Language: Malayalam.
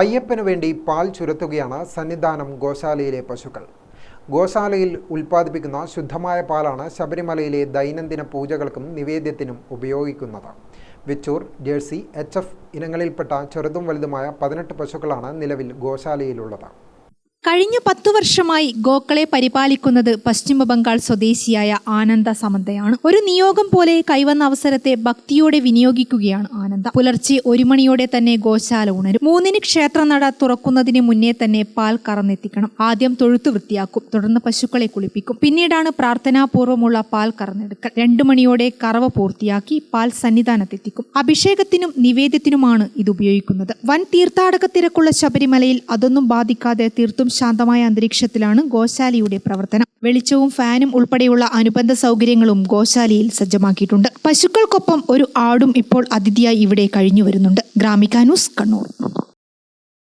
അയ്യപ്പനു വേണ്ടി പാൽ ചുരത്തുകയാണ് സന്നിധാനം ഗോശാലയിലെ പശുക്കൾ. ഗോശാലയിൽ ഉൽപ്പാദിപ്പിക്കുന്ന ശുദ്ധമായ പാലാണ് ശബരിമലയിലെ ദൈനംദിന പൂജകൾക്കും നിവേദ്യത്തിനും ഉപയോഗിക്കുന്നത്. വെച്ചൂർ ജേഴ്സി എച്ച് എഫ് ഇനങ്ങളിൽപ്പെട്ട ചെറുതും വലുതുമായ പതിനെട്ട് പശുക്കളാണ് നിലവിൽ ഗോശാലയിലുള്ളത്. കഴിഞ്ഞ പത്തു വർഷമായി ഗോക്കളെ പരിപാലിക്കുന്നത് പശ്ചിമ ബംഗാൾ സ്വദേശിയായ ആനന്ദ സമന്തയാണ്. ഒരു നിയോഗം പോലെ കൈവന്ന അവസരത്തെ ഭക്തിയോടെ വിനിയോഗിക്കുകയാണ് ആനന്ദ. പുലർച്ചെ ഒരു മണിയോടെ തന്നെ ഗോശാല ഉണരും. മൂന്നിന് ക്ഷേത്രനട തുറക്കുന്നതിന് മുന്നേ തന്നെ പാൽ കറന്നെത്തിക്കണം. ആദ്യം തൊഴുത്ത് വൃത്തിയാക്കും. തുടർന്ന് പശുക്കളെ കുളിപ്പിക്കും. പിന്നീടാണ് പ്രാർത്ഥനാപൂർവമുള്ള പാൽ കറന്നെടുക്കൽ. രണ്ടു മണിയോടെ കറവ പൂർത്തിയാക്കി പാൽ സന്നിധാനത്തെത്തിക്കും. അഭിഷേകത്തിനും നിവേദ്യത്തിനുമാണ് ഇത് ഉപയോഗിക്കുന്നത്. വൻ തീർത്ഥാടക തിരക്കുള്ള ശബരിമലയിൽ അതൊന്നും ബാധിക്കാതെ തീർത്തും ശാന്തമായ അന്തരീക്ഷത്തിലാണ് ഗോശാലയുടെ പ്രവർത്തനം. വെളിച്ചവും ഫാനും ഉൾപ്പെടെയുള്ള അനുബന്ധ സൗകര്യങ്ങളും ഗോശാലയിൽ സജ്ജമാക്കിയിട്ടുണ്ട്. പശുക്കൾക്കൊപ്പം ഒരു ആടും ഇപ്പോൾ അതിഥിയായി ഇവിടെ കഴിഞ്ഞു വരുന്നുണ്ട്. ഗ്രാമിക ന്യൂസ് കണ്ണൂർ.